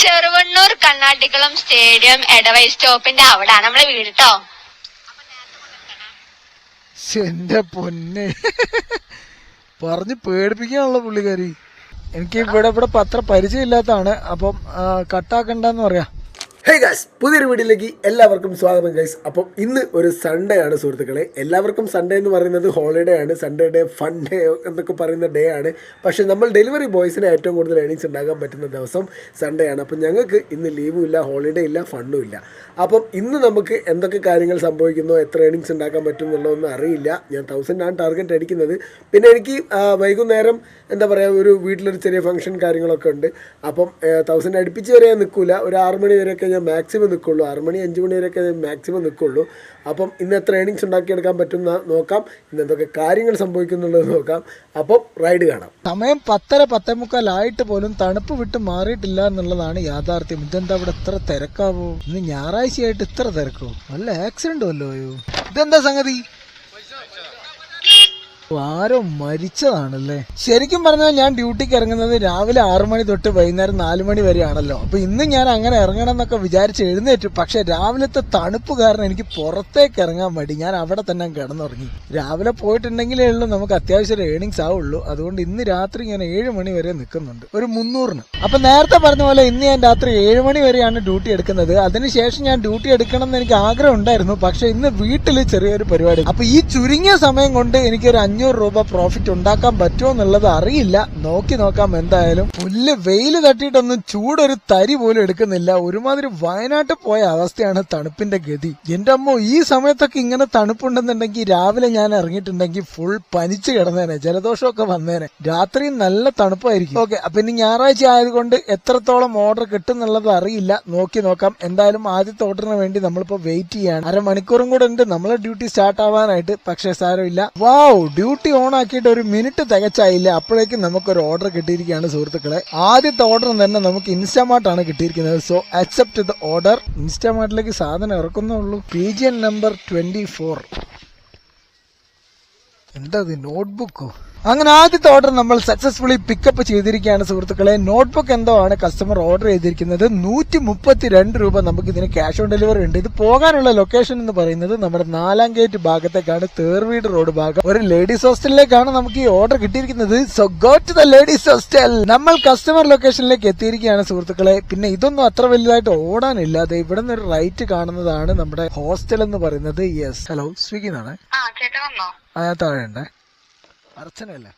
Cheruvannur കണ്ണാട്ടിക്കുളം stadium എടവൈ സ്റ്റോപ്പിന്റെ അവിടാണ് നമ്മളെ വീട് ട്ടോ. ശ്ശെ, എന്റെ പൊന്നെ. പറഞ്ഞു പേടിപ്പിക്കാനുള്ള പുള്ളിക്കാരി. എനിക്ക് ഇവിടെ ഇവിടെ പത്ര പരിചയമില്ലാത്തതാണ്. അപ്പം കട്ടാക്കണ്ടെന്ന് പറയാ. ഹേ ഗൈസ് പുതിയൊരു വീഡിയോയിലേക്ക് എല്ലാവർക്കും സ്വാഗതം ഗൈസ് അപ്പം ഇന്ന് ഒരു സൺഡേ ആണ് സുഹൃത്തുക്കളെ. എല്ലാവർക്കും സൺഡേ എന്ന് പറയുന്നത് ഹോളിഡേ ആണ്. സൺഡേ ഡേ ഫൺ ഡേ എന്നൊക്കെ പറയുന്ന ഡേ ആണ്. പക്ഷേ നമ്മൾ ഡെലിവറി ബോയ്സിന് ഏറ്റവും കൂടുതൽ ഏണിങ്സ് ഉണ്ടാക്കാൻ പറ്റുന്ന ദിവസം സൺഡേ ആണ്. അപ്പം ഞങ്ങൾക്ക് ഇന്ന് ലീവും ഇല്ല ഹോളിഡേ ഇല്ല ഫണ്ടും ഇല്ല. അപ്പം ഇന്ന് നമുക്ക് എന്തൊക്കെ കാര്യങ്ങൾ സംഭവിക്കുന്നോ എത്ര ഏണിങ്സ് ഉണ്ടാക്കാൻ പറ്റും എന്നുള്ളതൊന്നും അറിയില്ല. ഞാൻ തൗസൻഡ് ആണ് ടാർഗറ്റ് അടിക്കുന്നത്. പിന്നെ എനിക്ക് വൈകുന്നേരം എന്താ പറയുക ഒരു വീട്ടിലൊരു ചെറിയ ഫംഗ്ഷൻ കാര്യങ്ങളൊക്കെ ഉണ്ട്. അപ്പം തൗസൻഡ് അടുപ്പിച്ച് വരെ നിൽക്കില്ല ഒരു ആറ് മണി വരെയൊക്കെ ഞാൻ മാക്സിമം നിൽക്കുള്ളൂ ആറ് മണി അഞ്ച് മണി വരെയൊക്കെ മാക്സിമം നിൽക്കുള്ളൂ അപ്പം ഇന്ന് എത്ര ഏണിങ്സ് ഉണ്ടാക്കിയെടുക്കാൻ പറ്റുന്ന നോക്കാം. ഇന്ന് എന്തൊക്കെ കാര്യങ്ങൾ സംഭവിക്കുന്നുള്ളത് നോക്കാം. അപ്പം റൈഡ് കാണാം. സമയം പത്തര പത്തേ മുക്കാലായിട്ട് പോലും തണുപ്പ് വിട്ട് മാറിയിട്ടില്ല എന്നുള്ളതാണ് യാഥാർത്ഥ്യം. ഇതെന്താ ഇവിടെ ഇത്ര തിരക്കാവോ? ഇന്ന് ഞായറാഴ്ചയായിട്ട് ഇത്ര തിരക്കോ? നല്ല ആക്സിഡന്റ് വല്ലോ ഇതെന്താ സംഗതി? ആരോ മരിച്ചതാണല്ലേ? ശരിക്കും പറഞ്ഞാൽ ഞാൻ ഡ്യൂട്ടിക്ക് ഇറങ്ങുന്നത് രാവിലെ ആറു മണി തൊട്ട് വൈകുന്നേരം നാലു മണി വരെയാണല്ലോ. അപ്പൊ ഇന്ന് ഞാൻ അങ്ങനെ ഇറങ്ങണം എന്നൊക്കെ വിചാരിച്ച് എഴുന്നേറ്റു. പക്ഷെ രാവിലത്തെ തണുപ്പ് കാരണം എനിക്ക് പുറത്തേക്ക് ഇറങ്ങാൻ മടി. ഞാൻ അവിടെ തന്നെ കിടന്നുറങ്ങി. രാവിലെ പോയിട്ടുണ്ടെങ്കിലേ ഉള്ളൂ നമുക്ക് അത്യാവശ്യം ഏണിങ്സ് ആവുള്ളൂ അതുകൊണ്ട് ഇന്ന് രാത്രി ഞാൻ ഏഴ് മണി വരെ നിൽക്കുന്നുണ്ട്. ഒരു മുന്നൂറിന്. അപ്പൊ നേരത്തെ പറഞ്ഞ പോലെ ഇന്ന് ഞാൻ രാത്രി ഏഴ് മണി വരെയാണ് ഡ്യൂട്ടി എടുക്കുന്നത്. അതിനുശേഷം ഞാൻ ഡ്യൂട്ടി എടുക്കണം എന്ന് എനിക്ക് ആഗ്രഹം ഉണ്ടായിരുന്നു. പക്ഷെ ഇന്ന് വീട്ടിൽ ചെറിയൊരു പരിപാടി. അപ്പൊ ഈ ചുരുങ്ങിയ സമയം കൊണ്ട് എനിക്ക് ഒരു അഞ്ഞൂറ് രൂപ പ്രോഫിറ്റ് ഉണ്ടാക്കാൻ പറ്റുമോ എന്നുള്ളത് അറിയില്ല. നോക്കി നോക്കാം എന്തായാലും. പുല്ല് വെയിൽ തട്ടിയിട്ടൊന്നും ചൂടൊരു തരി പോലും എടുക്കുന്നില്ല. ഒരുമാതിരി വയനാട്ടിൽ പോയ അവസ്ഥയാണ് തണുപ്പിന്റെ ഗതി. എന്റെ അമ്മ ഈ സമയത്തൊക്കെ ഇങ്ങനെ തണുപ്പുണ്ടെന്നുണ്ടെങ്കിൽ രാവിലെ ഞാൻ ഇറങ്ങിയിട്ടുണ്ടെങ്കിൽ ഫുൾ പനിച്ചു കിടന്നേനെ. ജലദോഷമൊക്കെ വന്നേനെ. രാത്രി നല്ല തണുപ്പായിരിക്കും. ഓക്കെ അപ്പൊ ഇനി ഞായറാഴ്ച ആയതുകൊണ്ട് എത്രത്തോളം ഓർഡർ കിട്ടും എന്നുള്ളത് അറിയില്ല. നോക്കി നോക്കാം. എന്തായാലും ആദ്യത്തെ ഓർഡറിന് വേണ്ടി നമ്മളിപ്പോ വെയിറ്റ് ചെയ്യാണ്. അരമണിക്കൂറും കൂടെ ഉണ്ട്. നമ്മളെ ഡ്യൂട്ടി സ്റ്റാർട്ട് ആവാനായിട്ട്. പക്ഷേ സാരമില്ല. വാവ് ഡ്യൂട്ടി ഓൺ ആക്കിയിട്ട് ഒരു മിനിറ്റ് തികച്ചായില്ല. അപ്പോഴേക്കും നമുക്കൊരു ഓർഡർ കിട്ടിയിരിക്കുകയാണ് സുഹൃത്തുക്കളെ. ആദ്യത്തെ ഓർഡർ തന്നെ നമുക്ക് ഇൻസ്റ്റാമാർട്ടാണ് കിട്ടിയിരിക്കുന്നത്. സോ അക്സെപ്റ്റ് ദ ഓർഡർ ഇൻസ്റ്റാമാർട്ടിലേക്ക് സാധനം ഇറക്കുന്നുള്ളൂ P G N number twenty four എന്താ നോട്ട്ബുക്കോ അങ്ങനെ ആദ്യത്തെ ഓർഡർ നമ്മൾ സക്സസ്ഫുള്ളി പിക്കപ്പ് ചെയ്തിരിക്കുകയാണ് സുഹൃത്തുക്കളെ. നോട്ട്ബുക്ക് എന്തോ ആണ് കസ്റ്റമർ ഓർഡർ ചെയ്തിരിക്കുന്നത്. നൂറ്റി മുപ്പത്തി രണ്ട് രൂപ നമുക്ക് ഇതിന് ക്യാഷ് ഓൺ ഡെലിവറി ഉണ്ട്. ഇത് പോകാനുള്ള ലൊക്കേഷൻ എന്ന് പറയുന്നത് നമ്മുടെ നാലാം ഗേറ്റ് ഭാഗത്തേക്കാണ് തേർവീട് റോഡ് ഭാഗം. ഒരു ലേഡീസ് ഹോസ്റ്റലിലേക്കാണ് നമുക്ക് ഈ ഓർഡർ കിട്ടിയിരിക്കുന്നത്. So go to the ladies hostel നമ്മൾ കസ്റ്റമർ ലൊക്കേഷനിലേക്ക് എത്തിയിരിക്കുകയാണ് സുഹൃത്തുക്കളെ. പിന്നെ ഇതൊന്നും അത്ര വലുതായിട്ട് ഓടാനില്ല. അതെ ഇവിടെ നിന്ന് ഒരു റൈറ്റ് കാണുന്നതാണ് നമ്മുടെ ഹോസ്റ്റൽ എന്ന് പറയുന്നത്. യെസ് ഹലോ സ്വിഗ്ഗി എന്നാണ്? ആ ചേട്ടൻ വന്നോ? ആ താഴെ ഉണ്ടേ. അർച്ചനല്ലേ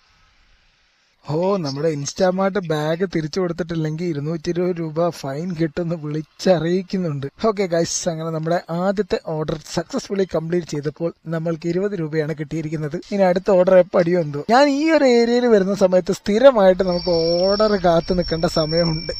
ഓ നമ്മുടെ ഇൻസ്റ്റാമാർട്ട് ബാഗ് തിരിച്ചു കൊടുത്തിട്ടില്ലെങ്കിൽ ഇരുന്നൂറ്റി ഇരുപത് രൂപ ഫൈൻ കിട്ടുമെന്ന് വിളിച്ചറിയിക്കുന്നുണ്ട്. ഓക്കെ ഗൈസ് അങ്ങനെ നമ്മുടെ ആദ്യത്തെ ഓർഡർ സക്സസ്ഫുള്ളി കംപ്ലീറ്റ് ചെയ്തപ്പോൾ നമ്മൾക്ക് ഇരുപത് രൂപയാണ് കിട്ടിയിരിക്കുന്നത്. ഇനി അടുത്ത ഓർഡർ എപ്പോൾ അടിയോ എന്തോ? ഞാൻ ഈ ഒരു ഏരിയയിൽ വരുന്ന സമയത്ത് സ്ഥിരമായിട്ട് നമുക്ക് ഓർഡർ കാത്തു നിൽക്കേണ്ട സമയമുണ്ട്.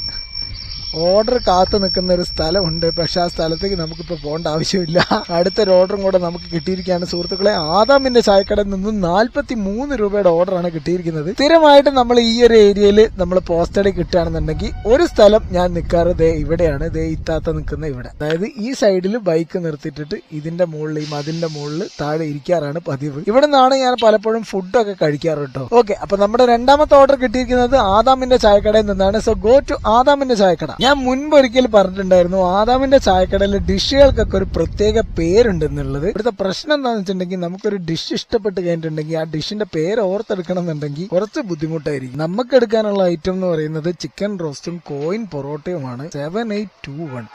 ഓർഡർ കാത്തു നിൽക്കുന്ന ഒരു സ്ഥലമുണ്ട്. പക്ഷെ ആ സ്ഥലത്തേക്ക് നമുക്കിപ്പോൾ പോകേണ്ട ആവശ്യമില്ല. അടുത്തൊരു ഓർഡറും കൂടെ നമുക്ക് കിട്ടിയിരിക്കുകയാണ്. സുഹൃത്തുക്കളെ ആദാമിന്റെ ചായക്കടയിൽ നിന്നും നാൽപ്പത്തി മൂന്ന് രൂപയുടെ ഓർഡറാണ് കിട്ടിയിരിക്കുന്നത്. സ്ഥിരമായിട്ട് നമ്മൾ ഈ ഒരു ഏരിയയിൽ നമ്മൾ പോസ്റ്റഡി കിട്ടുകയാണെന്നുണ്ടെങ്കിൽ ഒരു സ്ഥലം ഞാൻ നിൽക്കാറ് ദേ ഇവിടെയാണ്. ദേ ഇത്താത്ത നിൽക്കുന്ന ഇവിടെ. അതായത് ഈ സൈഡിൽ ബൈക്ക് നിർത്തിയിട്ടിട്ട് ഇതിന്റെ മുകളിൽ ഈ മതിലിന്റെ മുകളിൽ താഴെ ഇരിക്കാറാണ് പതിവ്. ഇവിടെ നിന്നാണ് ഞാൻ പലപ്പോഴും ഫുഡൊക്കെ കഴിക്കാറ് കേട്ടോ. ഓക്കെ അപ്പൊ നമ്മുടെ രണ്ടാമത്തെ ഓർഡർ കിട്ടിയിരിക്കുന്നത് ആദാമിന്റെ ചായക്കടയിൽ നിന്നാണ്. സോ ഗോ ടു ആദാമിന്റെ ചായക്കട. ഞാൻ മുൻപ് ഒരിക്കൽ പറഞ്ഞിട്ടുണ്ടായിരുന്നു ആദാമിന്റെ ചായക്കടയിൽ ഡിഷുകൾക്കൊക്കെ ഒരു പ്രത്യേക പേരുണ്ടെന്നുള്ളത്. ഇവിടുത്തെ പ്രശ്നം എന്താണെന്ന് വെച്ചിട്ടുണ്ടെങ്കിൽ നമുക്കൊരു ഡിഷ് ഇഷ്ടപ്പെട്ട് കഴിഞ്ഞിട്ടുണ്ടെങ്കിൽ ആ ഡിഷിന്റെ പേര് ഓർത്തെടുക്കണം എന്നുണ്ടെങ്കിൽ കുറച്ച് ബുദ്ധിമുട്ടായിരിക്കും. നമുക്ക് എടുക്കാനുള്ള ഐറ്റം എന്ന് പറയുന്നത് ചിക്കൻ റോസ്റ്റും കോയിൻ പൊറോട്ടയുമാണ്. സെവൻ എയ്റ്റ് ടു വൺ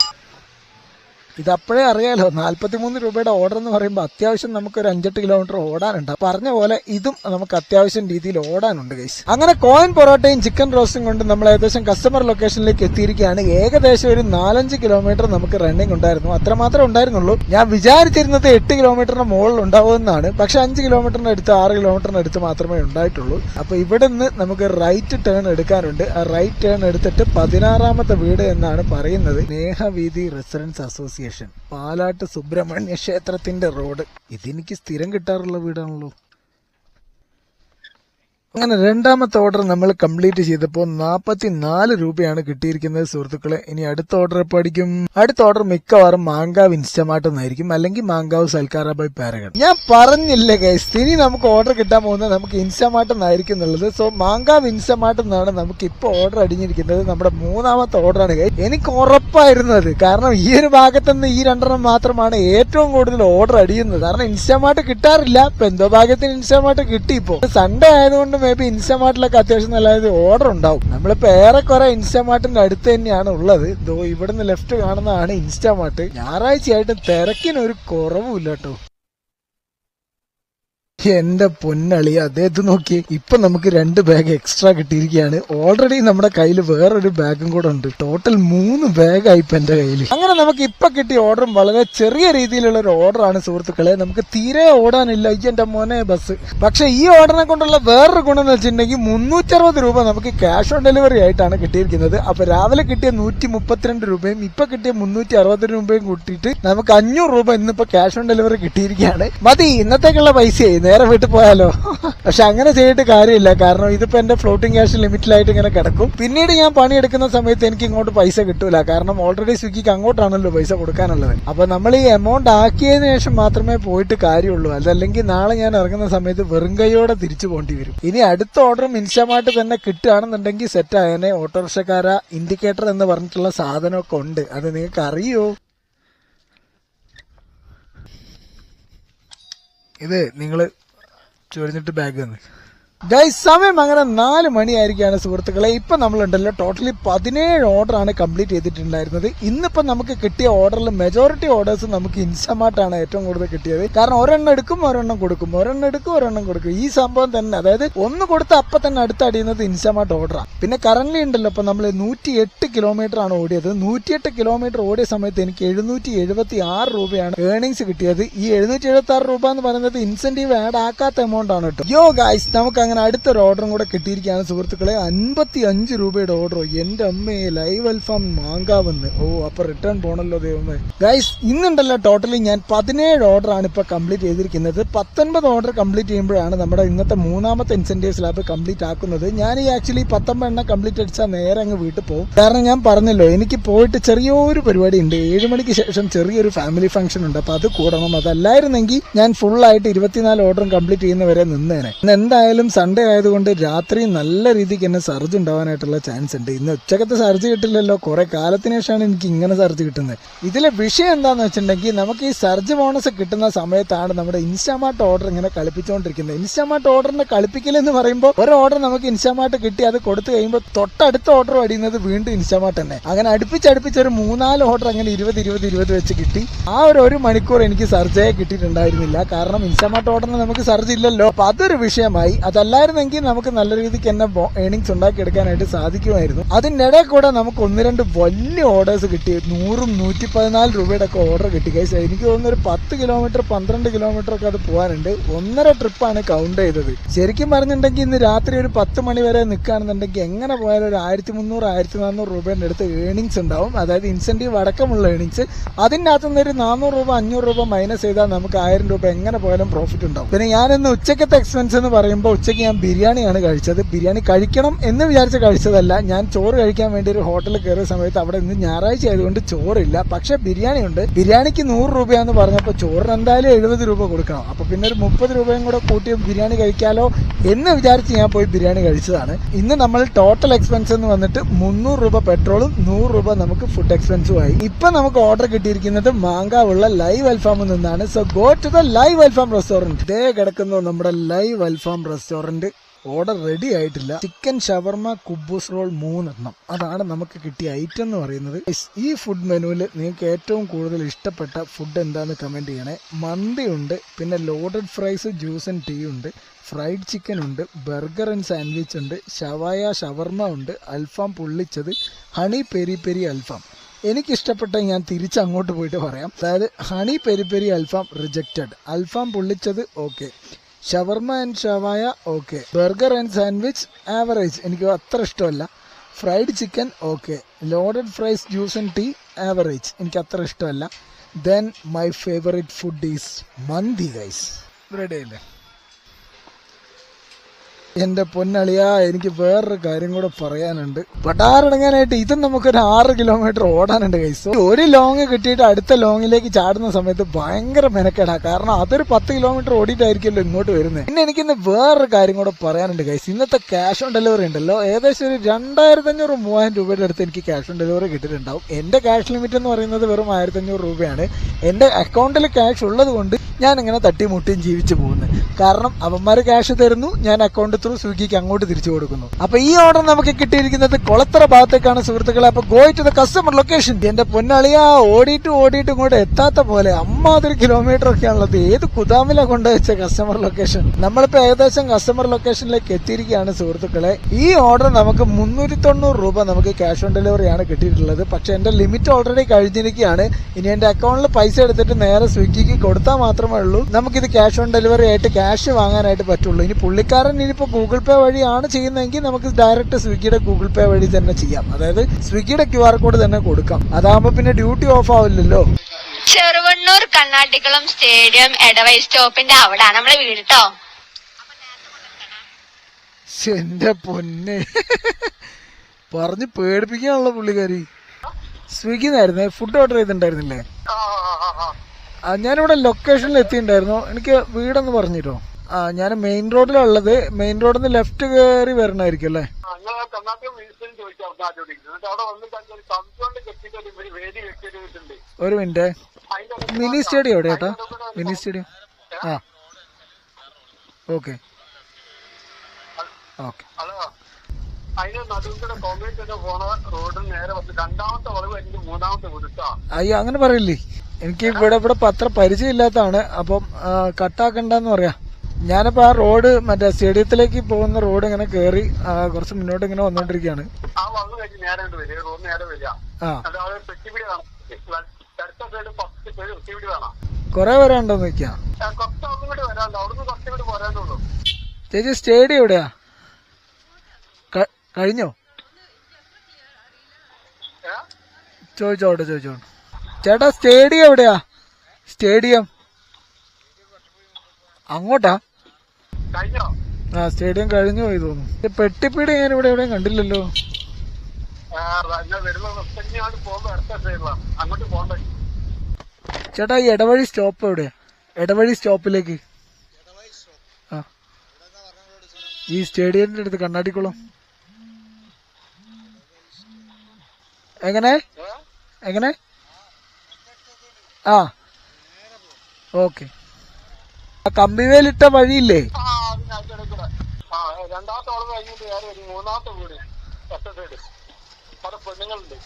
ഇത് അപ്പോഴേ അറിയാലോ നാല്പത്തിമൂന്ന് രൂപയുടെ ഓർഡർ എന്ന് പറയുമ്പോൾ അത്യാവശ്യം നമുക്ക് ഒരു അഞ്ചെട്ട് കിലോമീറ്റർ ഓടാനുണ്ട്. പറഞ്ഞ പോലെ ഇതും നമുക്ക് അത്യാവശ്യം രീതിയിൽ ഓടാനുണ്ട് ഗൈസ് അങ്ങനെ കോയിൻ പൊറോട്ടയും ചിക്കൻ റോസ്റ്റും കൊണ്ട് നമ്മൾ ഏകദേശം കസ്റ്റമർ ലൊക്കേഷനിലേക്ക് എത്തിയിരിക്കുകയാണ്. ഏകദേശം ഒരു നാലഞ്ച് കിലോമീറ്റർ നമുക്ക് റണ്ണിംഗ് ഉണ്ടായിരുന്നു. അത്രമാത്രമേ ഉണ്ടായിരുന്നുള്ളൂ. ഞാൻ വിചാരിച്ചിരുന്നത് എട്ട് കിലോമീറ്ററിന് മുകളിൽ ഉണ്ടാവുമെന്നാണ്. പക്ഷെ അഞ്ച് കിലോമീറ്ററിന് അടുത്ത് ആറ് കിലോമീറ്ററിന് അടുത്ത് മാത്രമേ ഉണ്ടായിട്ടുള്ളൂ. അപ്പൊ ഇവിടെ നിന്ന് നമുക്ക് റൈറ്റ് ടേൺ എടുക്കാനുണ്ട്. ആ റൈറ്റ് ടേൺ എടുത്തിട്ട് പതിനാറാമത്തെ വീട് എന്നാണ് പറയുന്നത്. സ്നേഹവീതി റെസിഡൻസ് അസോസിയേഷൻ പാലാട്ട് സുബ്രഹ്മണ്യ ക്ഷേത്രത്തിന്റെ റോഡ്. ഇതെനിക്ക് സ്ഥിരം കിട്ടാറുള്ള വീടാണല്ലോ. അങ്ങനെ രണ്ടാമത്തെ ഓർഡർ നമ്മൾ കംപ്ലീറ്റ് ചെയ്തപ്പോൾ നാൽപ്പത്തി നാല് രൂപയാണ് കിട്ടിയിരിക്കുന്നത് സുഹൃത്തുക്കളെ. ഇനി അടുത്ത ഓർഡർ എപ്പോൾ അടിക്കും? അടുത്ത ഓർഡർ മിക്കവാറും മാങ്കാവ് ഇൻസ്റ്റമാർട്ട് എന്നായിരിക്കും അല്ലെങ്കിൽ മാങ്കാവ് സൽക്കാര ബൈ പാരഗൺ. ഞാൻ പറഞ്ഞില്ലേ ഗൈസ് ഇനി നമുക്ക് ഓർഡർ കിട്ടാൻ പോകുന്നത് നമുക്ക് ഇൻസ്റ്റമാർട്ട് എന്നായിരിക്കും എന്നുള്ളത്. സോ മാങ്കാവ് ഇൻസ്റ്റമാർട്ട് എന്നാണ് നമുക്ക് ഇപ്പോൾ ഓർഡർ അടിഞ്ഞിരിക്കുന്നത്. നമ്മുടെ മൂന്നാമത്തെ ഓർഡറാണ് ഗൈസ് എനിക്ക് ഉറപ്പായിരുന്നു അത്. കാരണം ഈ ഒരു ഭാഗത്തുനിന്ന് ഈ രണ്ടെണ്ണം മാത്രമാണ് ഏറ്റവും കൂടുതൽ ഓർഡർ അടിയുന്നത്. കാരണം ഇൻസ്റ്റമാർട്ട് കിട്ടാറില്ല. ഇപ്പൊ എന്തോ ഭാഗ്യത്തിന് ഇൻസ്റ്റമാർട്ട് കിട്ടി ഇപ്പോൾ. സൺഡേ ആയതുകൊണ്ട് മേ ബി ഇൻസ്റ്റമാർട്ടിലൊക്കെ അത്യാവശ്യം നല്ല ഓർഡർ ഉണ്ടാവും. നമ്മളിപ്പോ ഏറെക്കുറെ ഇൻസ്റ്റമാർട്ടിന്റെ അടുത്ത് തന്നെയാണ് ഉള്ളത്. ദോ ഇവിടുന്ന് ലെഫ്റ്റ് കാണുന്നതാണ് ഇൻസ്റ്റമാർട്ട് ഞായറാഴ്ചയായിട്ട് തിരക്കിനൊരു കുറവുമില്ല കേട്ടോ എന്റെ പൊന്നളി അദ്ദേഹത്തെ നോക്കി. ഇപ്പൊ നമുക്ക് രണ്ട് ബാഗ് എക്സ്ട്രാ കിട്ടിയിരിക്കുകയാണ്. ഓൾറെഡി നമ്മുടെ കയ്യിൽ വേറൊരു ബാഗും കൂടെ ഉണ്ട്. ടോട്ടൽ മൂന്ന് ബാഗായി ഇപ്പൊ എന്റെ കയ്യിൽ അങ്ങനെ നമുക്ക് ഇപ്പൊ കിട്ടിയ ഓർഡറും വളരെ ചെറിയ രീതിയിലുള്ള ഒരു ഓർഡറാണ് സുഹൃത്തുക്കളെ. നമുക്ക് തീരെ ഓടാനില്ല ഈ എന്റെ മോനെ ബസ്. പക്ഷെ ഈ ഓർഡറിനെ കൊണ്ടുള്ള വേറൊരു ഗുണം എന്ന് വെച്ചിട്ടുണ്ടെങ്കിൽ മുന്നൂറ്ററുപത് രൂപ നമുക്ക് ക്യാഷ് ഓൺ ഡെലിവറി ആയിട്ടാണ് കിട്ടിയിരിക്കുന്നത്. അപ്പൊ രാവിലെ കിട്ടിയ നൂറ്റി മുപ്പത്തിരണ്ട് രൂപയും ഇപ്പൊ കിട്ടിയ മുന്നൂറ്റി അറുപത് രൂപയും കൂട്ടിയിട്ട് നമുക്ക് അഞ്ഞൂറ് രൂപ ഇന്നിപ്പോ ക്യാഷ് ഓൺ ഡെലിവറി കിട്ടിയിരിക്കുകയാണ്. മതി ഇന്നത്തേക്കുള്ള പൈസയായി. നേരെ വീട്ടിൽ പോയാലോ? പക്ഷെ അങ്ങനെ ചെയ്തിട്ട് കാര്യമില്ല. കാരണം ഇതിപ്പോ എന്റെ ഫ്ലോട്ടിംഗ് ക്യാഷ് ലിമിറ്റിലായിട്ട് ഇങ്ങനെ കിടക്കും. പിന്നീട് ഞാൻ പണി എടുക്കുന്ന സമയത്ത് എനിക്ക് ഇങ്ങോട്ട് പൈസ കിട്ടൂല. കാരണം ഓൾറെഡി സ്വിഗ്ഗിക്ക് അങ്ങോട്ടാണല്ലോ പൈസ കൊടുക്കാനുള്ളത്. അപ്പൊ നമ്മൾ ഈ എമൗണ്ട് ആക്കിയതിനു ശേഷം മാത്രമേ പോയിട്ട് കാര്യമുള്ളൂ. അതല്ലെങ്കിൽ നാളെ ഞാൻ ഇറങ്ങുന്ന സമയത്ത് വെറും കൈയോടെ തിരിച്ചു പോകേണ്ടി വരും. ഇനി അടുത്ത ഓർഡറും ഇൻസ്റ്റമായിട്ട് തന്നെ കിട്ടുകയാണെന്നുണ്ടെങ്കിൽ സെറ്റ് ആയനെ. ഓട്ടോറിക്ഷക്കാര ഇൻഡിക്കേറ്റർ എന്ന് പറഞ്ഞിട്ടുള്ള സാധനമൊക്കെ ഉണ്ട്. അത് നിങ്ങൾക്ക് അറിയോ? ഇത് നിങ്ങൾ ചൊരിഞ്ഞിട്ട് ബാഗ് തന്നു ഗൈസ് സമയം അങ്ങനെ നാല് മണിയായിരിക്കാണ് സുഹൃത്തുക്കളെ. ഇപ്പൊ നമ്മളുണ്ടല്ലോ ടോട്ടലി പതിനേഴ് ഓർഡർ ആണ് കംപ്ലീറ്റ് ചെയ്തിട്ടുണ്ടായിരുന്നത്. ഇന്നിപ്പോ നമുക്ക് കിട്ടിയ ഓർഡറിൽ മെജോറിറ്റി ഓർഡേഴ്സ് നമുക്ക് ഇൻസ്റ്റമാർട്ടാണ് ഏറ്റവും കൂടുതൽ കിട്ടിയത്. കാരണം ഒരെണ്ണം എടുക്കും ഒരെണ്ണം കൊടുക്കും. ഒരെണ്ണം എടുക്കും ഒരെണ്ണം കൊടുക്കും. ഈ സംഭവം തന്നെ അതായത് ഒന്ന് കൊടുത്ത് അപ്പൊ തന്നെ അടുത്ത് അടിയുന്നത് ഇൻസ്റ്റമാർട്ട് ഓർഡറാണ് പിന്നെ കറന്റ് ഉണ്ടല്ലോ ഇപ്പൊ നമ്മൾ നൂറ്റി എട്ട് കിലോമീറ്റർ ആണ് ഓടിയത്. നൂറ്റിയെട്ട് കിലോമീറ്റർ ഓടിയ സമയത്ത് എനിക്ക് എഴുന്നൂറ്റി എഴുപത്തി ആറ് രൂപയാണ് ഏർണിങ്സ് കിട്ടിയത്. ഈ എഴുന്നൂറ്റി എഴുപത്തി ആറ് രൂപ എന്ന് പറയുന്നത് ഇൻസെന്റീവ് ആഡ് ആക്കാത്ത എമൗണ്ട് ആണ് കേട്ടോ. യോ ഗായ്സ് നമുക്ക് അങ്ങനെ അടുത്തൊരു ഓർഡറും കൂടെ കിട്ടിയിരിക്കുകയാണ് സുഹൃത്തുക്കളെ. അൻപത്തി അഞ്ച് രൂപയുടെ ഓർഡറോ എന്റെ അമ്മയെ ലൈവ് അൽഫാം മാങ്കാവെന്ന്. ഓ അപ്പൊ റിട്ടേൺ പോണല്ലോ ദൈവമേ. ഗൈസ് ഇന്നുണ്ടല്ലോ ടോട്ടലി ഞാൻ പതിനേഴ് ഓർഡർ ആണ് ഇപ്പൊ കംപ്ലീറ്റ് ചെയ്തിരിക്കുന്നത്. പത്തൊൻപത് ഓർഡർ കംപ്ലീറ്റ് ചെയ്യുമ്പോഴാണ് നമ്മുടെ ഇന്നത്തെ മൂന്നാമത്തെ ഇൻസെന്റീവ് സ്ലാബ് കംപ്ലീറ്റ് ആക്കുന്നത്. ഞാൻ ഈ ആക്ച്വലി പത്തൊമ്പത് എണ്ണം കംപ്ലീറ്റ് അടിച്ചാൽ നേരെ അങ്ങ് വീട്ടിൽ പോകും. കാരണം ഞാൻ പറഞ്ഞല്ലോ എനിക്ക് പോയിട്ട് ചെറിയൊരു പരിപാടി ഉണ്ട്. ഏഴ് മണിക്ക് ശേഷം ചെറിയൊരു ഫാമിലി ഫംഗ്ഷൻ ഉണ്ട്. അപ്പൊ അത് കൂടണം. അതല്ലായിരുന്നെങ്കിൽ ഞാൻ ഫുൾ ആയിട്ട് ഇരുപത്തിനാല് ഓർഡറും കംപ്ലീറ്റ് ചെയ്യുന്നവരെ നിന്നേനെ. എന്തായാലും സൺഡേ ആയതുകൊണ്ട് രാത്രി നല്ല രീതിക്ക് എന്നെ സർജ് ഉണ്ടാവാനായിട്ടുള്ള ചാൻസ് ഉണ്ട്. ഇന്ന് ഉച്ചക്കത്തെ സർജ് കിട്ടില്ലല്ലോ. കുറെ കാലത്തിന് ശേഷമാണ് എനിക്ക് ഇങ്ങനെ സർജ് കിട്ടുന്നത്. ഇതിലെ വിഷയം എന്താണെന്ന് വെച്ചിട്ടുണ്ടെങ്കിൽ നമുക്ക് ഈ സർജ് ബോണസ് കിട്ടുന്ന സമയത്താണ് നമ്മുടെ ഇൻസ്റ്റാമാർട്ട് ഓർഡർ ഇങ്ങനെ കളിപ്പിച്ചുകൊണ്ടിരിക്കുന്നത്. ഇൻസ്റ്റാമാർട്ട് ഓർഡറിനെ കളിപ്പിക്കൽ എന്ന് പറയുമ്പോൾ ഒരു ഓർഡർ നമുക്ക് ഇൻസ്റ്റാമാർട്ട് കിട്ടി അത് കൊടുത്തു കഴിയുമ്പോൾ തൊട്ടടുത്ത ഓർഡർ അടിയുന്നത് വീണ്ടും ഇൻസ്റ്റാമാർട്ട് തന്നെ. അങ്ങനെ അടുപ്പിച്ചടുപ്പിച്ച് ഒരു മൂന്നാൽ ഓർഡർ അങ്ങനെ ഇരുപത് ഇരുപത് ഇരുപത് വെച്ച് കിട്ടി. ആ ഒരു ഒരു മണിക്കൂർ എനിക്ക് സർജയെ കിട്ടിയിട്ടുണ്ടായിരുന്നില്ല. കാരണം ഇൻസ്റ്റാമാർട്ട് ഓർഡറിന് നമുക്ക് സർജ് ഇല്ലല്ലോ. അപ്പൊ അതൊരു വിഷയമായി. അതല്ലായിരുന്നെങ്കിൽ നമുക്ക് നല്ല രീതിക്ക് തന്നെ ഏണിങ്സ് ഉണ്ടാക്കിയെടുക്കാനായിട്ട് സാധിക്കുമായിരുന്നു. അതിനിടെ കൂടെ നമുക്ക് ഒന്ന് രണ്ട് വലിയ ഓർഡേഴ്സ് കിട്ടി. നൂറും നൂറ്റി പതിനാല് രൂപയുടെ ഒക്കെ ഓർഡർ കിട്ടി. കഴിച്ചു എനിക്ക് തോന്നുന്നു ഒരു പത്ത് കിലോമീറ്റർ പന്ത്രണ്ട് കിലോമീറ്റർ ഒക്കെ അത് പോകാനുണ്ട്. ഒന്നര ട്രിപ്പാണ് കൗണ്ട് ചെയ്തത്. ശരിക്കും പറഞ്ഞിട്ടുണ്ടെങ്കിൽ ഇന്ന് രാത്രി ഒരു പത്ത് മണി വരെ നിൽക്കുകയാണെന്നുണ്ടെങ്കിൽ എങ്ങനെ പോയാലും ഒരു ആയിരത്തി മുന്നൂറ് ആയിരത്തി നാനൂറ് രൂപേന്റെ അടുത്ത് ഏണിങ്സ് ഉണ്ടാവും. അതായത് ഇൻസെന്റീവ് അടക്കമുള്ള ഏണിങ്സ് അതിന്റെ അകത്തുനിന്ന് ഒരു നാനൂറ് രൂപ അഞ്ഞൂറ് രൂപ മൈനസ് ചെയ്താൽ നമുക്ക് ആയിരം രൂപ എങ്ങനെ പോയാലും പ്രോഫിറ്റ് ഉണ്ടാവും. പിന്നെ ഞാനിന്ന് ഉച്ചക്കത്തെ എക്സ്പെൻസ് എന്ന് പറയുമ്പോൾ ഉച്ചയ്ക്ക് ഞാൻ ബിരിയാണിയാണ് കഴിച്ചത്. ബിരിയാണി കഴിക്കണം എന്ന് വിചാരിച്ച് കഴിച്ചതല്ല. ഞാൻ ചോറ് കഴിക്കാൻ വേണ്ടി ഒരു ഹോട്ടലിൽ കയറിയ സമയത്ത് അവിടെ ഇന്ന് ഞായറാഴ്ച ആയതുകൊണ്ട് ചോറില്ല. പക്ഷെ ബിരിയാണി ഉണ്ട് ബിരിയാണിക്ക് നൂറ് രൂപയാന്ന് പറഞ്ഞപ്പോൾ ചോറിന് എന്തായാലും എഴുപത് രൂപ കൊടുക്കണം. അപ്പൊ പിന്നെ ഒരു മുപ്പത് രൂപയും കൂടെ കൂട്ടി ബിരിയാണി കഴിക്കാലോ എന്ന് വിചാരിച്ച് ഞാൻ പോയി ബിരിയാണി കഴിച്ചതാണ്. ഇന്ന് നമ്മൾ ടോട്ടൽ എക്സ്പെൻസ് എന്ന് വന്നിട്ട് മുന്നൂറ് രൂപ പെട്രോളും നൂറ് രൂപ നമുക്ക് ഫുഡ് എക്സ്പെൻസും ആയി. ഇപ്പൊ നമുക്ക് ഓർഡർ കിട്ടിയിരിക്കുന്നത് മാങ്കാവുള്ള ലൈവ് അൽഫാമിൽ നിന്നാണ്. So go to the live Alfaham restaurant ഇതേ കിടക്കുന്നു നമ്മുടെ live Alfaham restaurant order ready ആയിട്ടില്ല. ചിക്കൻ ഷവർമ കുബൂസ് റോൾ മൂന്നെണ്ണം. അതാണ് നമുക്ക് കിട്ടിയ ഐറ്റം എന്ന് പറയുന്നത്. ഈ ഫുഡ് മെനുവിൽ നിങ്ങൾക്ക് ഏറ്റവും കൂടുതൽ ഇഷ്ടപ്പെട്ട ഫുഡ് എന്താന്ന് കമന്റ് ചെയ്യണേ. മന്തി ഉണ്ട് പിന്നെ loaded fries juice and tea ഉണ്ട് ഫ്രൈഡ് ചിക്കൻ ഉണ്ട് ബർഗർ ആൻഡ് സാൻഡ്വിച്ച് ഉണ്ട് ഷവായ ഷവർമ ഉണ്ട് അൽഫാം പൊള്ളിച്ചത് ഹണി പെരി പെരി അൽഫാം. എനിക്കിഷ്ടപ്പെട്ട ഞാൻ തിരിച്ച് അങ്ങോട്ട് പോയിട്ട് പറയാം. അതായത് honey peri peri alfaham rejected alfaham പൊള്ളിച്ചത് okay shawarma and shawaya okay burger and sandwich average എനിക്ക് അത്ര ഇഷ്ടമല്ല. Fried chicken okay loaded fries juice and tea average എനിക്ക് അത്ര ഇഷ്ടമല്ല. Then my favourite food is mandi guys ready എന്റെ പൊന്നളിയാ എനിക്ക് വേറൊരു കാര്യം കൂടെ പറയാനുണ്ട്. പടാറിടങ്ങാനായിട്ട് ഇത് നമുക്കൊരു ആറ് കിലോമീറ്റർ ഓടാനുണ്ട് കൈസ് ഒരു ലോങ് കിട്ടിയിട്ട് അടുത്ത ലോങ്ങിലേക്ക് ചാടുന്ന സമയത്ത് ഭയങ്കര മെനക്കേടാ. കാരണം അതൊരു പത്ത് കിലോമീറ്റർ ഓടിയിട്ടായിരിക്കുമല്ലോ ഇങ്ങോട്ട് വരുന്നത്. പിന്നെ എനിക്കിന്ന് വേറൊരു കാര്യം കൂടെ പറയാനുണ്ട് കൈസ് ഇന്നത്തെ ക്യാഷ് ഓൺ ഡെലിവറി ഉണ്ടല്ലോ. ഏകദേശം ഒരു രണ്ടായിരത്തി അഞ്ഞൂറ് മൂവായിരം രൂപയുടെ അടുത്ത് എനിക്ക് ക്യാഷ് ഓൺ ഡെലിവറി കിട്ടിയിട്ടുണ്ടാവും. എന്റെ ക്യാഷ് ലിമിറ്റ് എന്ന് പറയുന്നത് വെറും ആയിരത്തി അഞ്ഞൂറ് രൂപയാണ്. എന്റെ അക്കൗണ്ടിൽ ക്യാഷ് ഉള്ളത് കൊണ്ട് ഞാൻ ഇങ്ങനെ തട്ടിമുട്ടിയും ജീവിച്ചു പോകുന്നത് കാരണം അവന്മാർ ക്യാഷ് തരുന്നു ഞാൻ അക്കൗണ്ട് ത്രൂ സ്വിഗ്ഗിക്ക് അങ്ങോട്ട് തിരിച്ചു കൊടുക്കുന്നു. അപ്പൊ ഈ ഓർഡർ നമുക്ക് കിട്ടിയിരിക്കുന്നത് കൊളത്തറ ഭാഗത്തേക്കാണ് സുഹൃത്തുക്കളെ. അപ്പൊ ഗോയി ടു ദ കസ്റ്റമർ ലൊക്കേഷൻ എന്റെ പൊന്നാളിയ ഓടിയിട്ട് ഓടിയിട്ട് ഇങ്ങോട്ട് എത്താത്ത പോലെ അമ്മാതിരി കിലോമീറ്റർ ഒക്കെയാണുള്ളത്. ഏത് കുതാമില കൊണ്ടുവച്ച കസ്റ്റമർ ലൊക്കേഷൻ നമ്മളിപ്പോ ഏകദേശം കസ്റ്റമർ ലൊക്കേഷനിലേക്ക് എത്തിയിരിക്കുകയാണ് സുഹൃത്തുക്കളെ. ഈ ഓർഡർ നമുക്ക് മുന്നൂറ്റി തൊണ്ണൂറ് രൂപ നമുക്ക് ക്യാഷ് ഓൺ ഡെലിവറിയാണ് കിട്ടിയിട്ടുള്ളത്. പക്ഷെ എന്റെ ലിമിറ്റ് ഓൾറെഡി കഴിഞ്ഞിരിക്കുകയാണ്. ഇനി എന്റെ അക്കൗണ്ടിൽ പൈസ എടുത്തിട്ട് നേരെ സ്വിഗ്ഗിക്ക് കൊടുത്താൽ മാത്രമേ ഉള്ളൂ. നമുക്കിത് ക്യാഷ് ഓൺ ഡെലിവറി ആയിട്ട് ക്യാഷ് വാങ്ങാനായിട്ട് പറ്റുള്ളൂ. ഇനി പുള്ളിക്കാരൻ ഇനിയിപ്പോ ഗൂഗിൾ പേ വഴിയാണ് ചെയ്യുന്നതെങ്കിൽ നമുക്ക് ഡയറക്റ്റ് സ്വിഗ്ഗിയുടെ ഗൂഗിൾ പേ വഴി തന്നെ ചെയ്യാം. അതായത് സ്വിഗ്ഗിയുടെ ക്യു ആർ കോഡ് തന്നെ കൊടുക്കാം. അതാകുമ്പോ പിന്നെ ഡ്യൂട്ടി ഓഫ് ആവില്ലല്ലോ. ചെറുവണ്ണൂർ കണ്ണാട്ടിക്കുളം സ്റ്റേഡിയം എടവൈ സ്റ്റോപ്പിന്റെ അവിടെ നമ്മളെ വീട് കേട്ടോ എന്റെ പൊന്നെ. പറഞ്ഞു പേടിപ്പിക്കാനുള്ള പുള്ളിക്കാരി. സ്വിഗ്ഗി നിന്നായിരുന്നേ? ഫുഡ് ഓർഡർ ചെയ്തിട്ടുണ്ടായിരുന്നില്ലേ? ഞാനിവിടെ ലൊക്കേഷനിൽ എത്തിയിട്ടുണ്ടായിരുന്നു. എനിക്ക് വീടൊന്ന് പറഞ്ഞിട്ടോ ആ ഞാൻ മെയിൻ റോഡിലുള്ളത് മെയിൻ റോഡിൽ നിന്ന് ലെഫ്റ്റ് കയറി വരണമായിരിക്കും അല്ലേ ഒരു മിനിറ്റ്. മിനി സ്റ്റേഡിയം എവിടെ ചേട്ടാ മിനി സ്റ്റേഡിയം. ആ. ഓക്കെ. ഓക്കെ. അയ്യോ അങ്ങനെ പറയില്ലേ? എനിക്ക് ഇവിടെ ഇവിടെ പത്ര പരിചയമില്ലാത്തതാണ്. അപ്പം ആ, കട്ടാക്കണ്ടെന്ന് പറയാ. ഞാനിപ്പോ ആ റോഡ് മറ്റേ സ്റ്റേഡിയത്തിലേക്ക് പോകുന്ന റോഡ് ഇങ്ങനെ കേറി കുറച്ച് മുന്നോട്ട് ഇങ്ങനെ വന്നോണ്ടിരിക്കുകയാണ് വേണം. കൊറേ വരാണ്ടോ നിക്കാം? ചേച്ചി സ്റ്റേഡിയം എവിടെയാ? കഴിഞ്ഞോ? ചോദിച്ചോട്ടെ ചോദിച്ചോട്ടെ ചേട്ടാ സ്റ്റേഡിയം എവിടെയാ? സ്റ്റേഡിയം. അങ്ങോട്ടാ? ആ സ്റ്റേഡിയം കഴിഞ്ഞു പോയി തോന്നുന്നു. പെട്ടിപ്പീടി ഞാൻ ഇവിടെ എവിടെയും കണ്ടില്ലല്ലോ. ചേട്ടാ ഈ ഇടവഴി സ്റ്റോപ്പ് എവിടെയാ? ഇടവഴി സ്റ്റോപ്പിലേക്ക്. ആ. ഈ സ്റ്റേഡിയത്തിന്റെ അടുത്ത് കണ്ണാടിക്കുളം. എങ്ങനെ? എങ്ങനെ? ആ. ഓക്കെ. ആ കമ്പിവേലിട്ട വഴിയില്ലേ ആ, അതിന് അതിന്റെ ഇടയിൽ കൂടെ. ആ, രണ്ടാമത്തെ വളവ് കഴിഞ്ഞിട്ട് ഞാൻ വരും മൂന്നാമത്തെ വീട് ലെഫ്റ്റ് സൈഡ് പല പെണ്ണുങ്ങളുണ്ട്.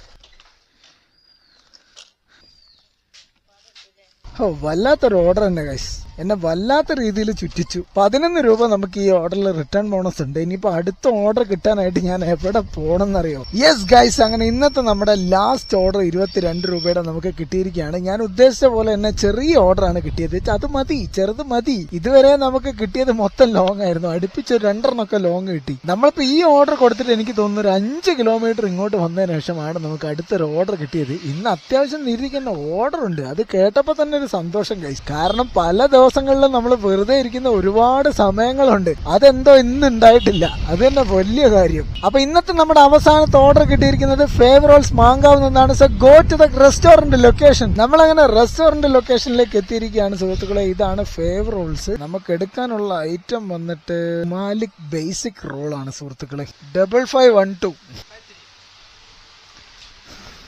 വല്ലാത്തൊരു ഓർഡർ തന്നെ ഗൈസ് എന്നെ വല്ലാത്ത രീതിയിൽ ചുറ്റിച്ചു. പതിനൊന്ന് രൂപ നമുക്ക് ഈ ഓർഡറിൽ റിട്ടേൺ ബോണസ് ഉണ്ട്. ഇനിയിപ്പോ അടുത്ത ഓർഡർ കിട്ടാനായിട്ട് ഞാൻ എവിടെ പോണെന്നറിയോ? യെസ് ഗൈസ് അങ്ങനെ ഇന്നത്തെ നമ്മുടെ ലാസ്റ്റ് ഓർഡർ ഇരുപത്തിരണ്ട് രൂപയുടെ നമുക്ക് കിട്ടിയിരിക്കുകയാണ്. ഞാൻ ഉദ്ദേശിച്ച പോലെ തന്നെ ചെറിയ ഓർഡറാണ് കിട്ടിയത്. അത് മതി ചെറുത് മതി. ഇതുവരെ നമുക്ക് കിട്ടിയത് മൊത്തം ലോങ് ആയിരുന്നു. അടുപ്പിച്ച് ഒരു രണ്ടെണ്ണമൊക്കെ ലോങ് കിട്ടി. നമ്മളിപ്പോ ഈ ഓർഡർ കൊടുത്തിട്ട് എനിക്ക് തോന്നുന്നു ഒരു അഞ്ച് കിലോമീറ്റർ ഇങ്ങോട്ട് വന്നതിന് ശേഷമാണ് നമുക്ക് അടുത്തൊരു ഓർഡർ കിട്ടിയത്. ഇന്ന് അത്യാവശ്യം നിരീക്ഷിക്കേണ്ട ഓർഡർ ഉണ്ട്. അത് കേട്ടപ്പോ തന്നെ ഒരു സന്തോഷം കഴിച്ചു കാരണം പല ദിവസങ്ങളിലും നമ്മൾ വെറുതെ ഇരിക്കുന്ന ഒരുപാട് സമയങ്ങളുണ്ട്. അതെന്തോ ഇന്ന് ഉണ്ടായിട്ടില്ല അത് തന്നെ വലിയ കാര്യം. അപ്പൊ ഇന്നത്തെ നമ്മുടെ അവസാനത്തെ ഓർഡർ കിട്ടിയിരിക്കുന്നത് ഫേവറോൾസ് മാങ്കാവ് നിന്നാണ്. So go to the restaurant location നമ്മൾ അങ്ങനെ റെസ്റ്റോറന്റ് ലൊക്കേഷനിലേക്ക് എത്തിയിരിക്കുകയാണ് സുഹൃത്തുക്കളെ. ഇതാണ് ഫേവറോൾസ് നമുക്ക് എടുക്കാനുള്ള ഐറ്റം വന്നിട്ട് മാലിക് ബേസിക് റോൾ ആണ് സുഹൃത്തുക്കളെ. Double five one two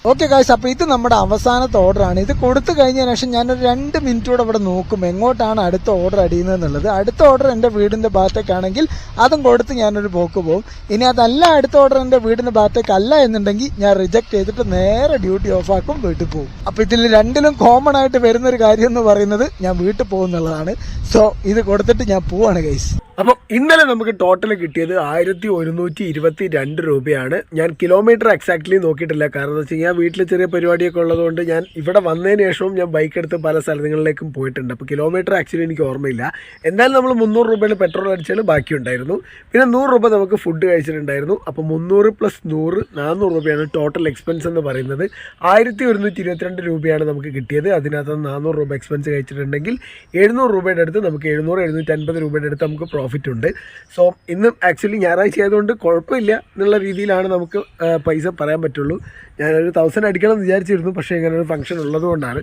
okay കാശ് അപ്പോൾ ഇത് നമ്മുടെ അവസാനത്തെ ഓർഡറാണ് ഇത് കൊടുത്തു കഴിഞ്ഞതിന് ശേഷം ഞാനൊരു രണ്ട് മിനിറ്റ് കൂടെ ഇവിടെ നോക്കും എങ്ങോട്ടാണ് അടുത്ത ഓർഡർ അടിയുന്നത് എന്നുള്ളത് അടുത്ത ഓർഡർ എന്റെ വീടിന്റെ ഭാഗത്തേക്കാണെങ്കിൽ അതും കൊടുത്ത് ഞാനൊരു പോക്ക് പോകും ഇനി അതല്ല അടുത്ത ഓർഡർ എന്റെ വീടിന്റെ ഭാഗത്തേക്ക് അല്ല എന്നുണ്ടെങ്കിൽ ഞാൻ റിജക്ട് ചെയ്തിട്ട് നേരെ ഡ്യൂട്ടി ഓഫ് ആക്കും വീട്ടിൽ പോകും അപ്പോൾ ഇതിൽ രണ്ടിലും കോമൺ ആയിട്ട് വരുന്നൊരു കാര്യം എന്ന് പറയുന്നത് ഞാൻ വീട്ടിൽ പോകുന്നുള്ളതാണ്. സോ ഇത് കൊടുത്തിട്ട് ഞാൻ പോവാണ് ഗൈസ് അപ്പം ഇന്നലെ നമുക്ക് ടോട്ടൽ കിട്ടിയത് ആയിരത്തി ഒരുന്നൂറ്റി ഇരുപത്തി രണ്ട് രൂപയാണ്. ഞാൻ കിലോമീറ്റർ എക്സാക്ട്ലി നോക്കിയിട്ടില്ല. കാരണം എന്താ വെച്ച് കഴിഞ്ഞാൽ വീട്ടിൽ ചെറിയ പരിപാടിയൊക്കെ ഉള്ളതുകൊണ്ട് ഞാൻ ഇവിടെ വന്നതിന് ശേഷവും ഞാൻ ബൈക്ക് എടുത്ത് പല സ്ഥലങ്ങളിലേക്കും പോയിട്ടുണ്ട്. അപ്പോൾ കിലോമീറ്റർ ആക്ച്വലി എനിക്ക് ഓർമ്മയില്ല. എന്തായാലും നമ്മൾ മുന്നൂറ് രൂപയിൽ പെട്രോൾ അടിച്ചാൽ ബാക്കിയുണ്ടായിരുന്നു. പിന്നെ നൂറ് രൂപ നമുക്ക് ഫുഡ് കഴിച്ചിട്ടുണ്ടായിരുന്നു. അപ്പോൾ മുന്നൂറ് പ്ലസ് നൂറ് നാനൂറ് രൂപയാണ് ടോട്ടൽ എക്സ്പെൻസ് എന്ന് പറയുന്നത്. ആയിരത്തി ഒരുന്നൂറ്റി ഇരുപത്തിരണ്ട് രൂപയാണ് നമുക്ക് കിട്ടിയത്. അതിനകത്ത് നാനൂറ് രൂപ എക്സ്പെൻസ് കഴിച്ചിട്ടുണ്ടെങ്കിൽ എഴുന്നൂറ് രൂപയുടെ അടുത്ത് നമുക്ക് എഴുന്നൂറ് എഴുന്നൂറ്റി അൻപത് രൂപയുടെ അടുത്ത് നമുക്ക് പ്രോഫിറ്റ് ഉണ്ട്. സോ ഇന്ന് ആക്ച്വലി ഞായറാഴ്ച ആയതുകൊണ്ട് കുഴപ്പമില്ല എന്നുള്ള രീതിയിലാണ് നമുക്ക് പൈസ പറയാൻ പറ്റുള്ളൂ. ഞാനൊരു തൗസൻഡ് അടിക്കണം എന്ന് വിചാരിച്ചിരുന്നു പക്ഷേ ഇങ്ങനെ ഒരു ഫംഗ്ഷൻ ഉള്ളതുകൊണ്ടാണ്.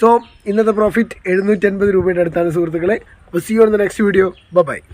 സോ ഇന്നത്തെ പ്രോഫിറ്റ് എഴുന്നൂറ്റി അൻപത് രൂപയുടെ അടുത്താണ് സുഹൃത്തുക്കളെ. അപ്പോൾ see the next video bye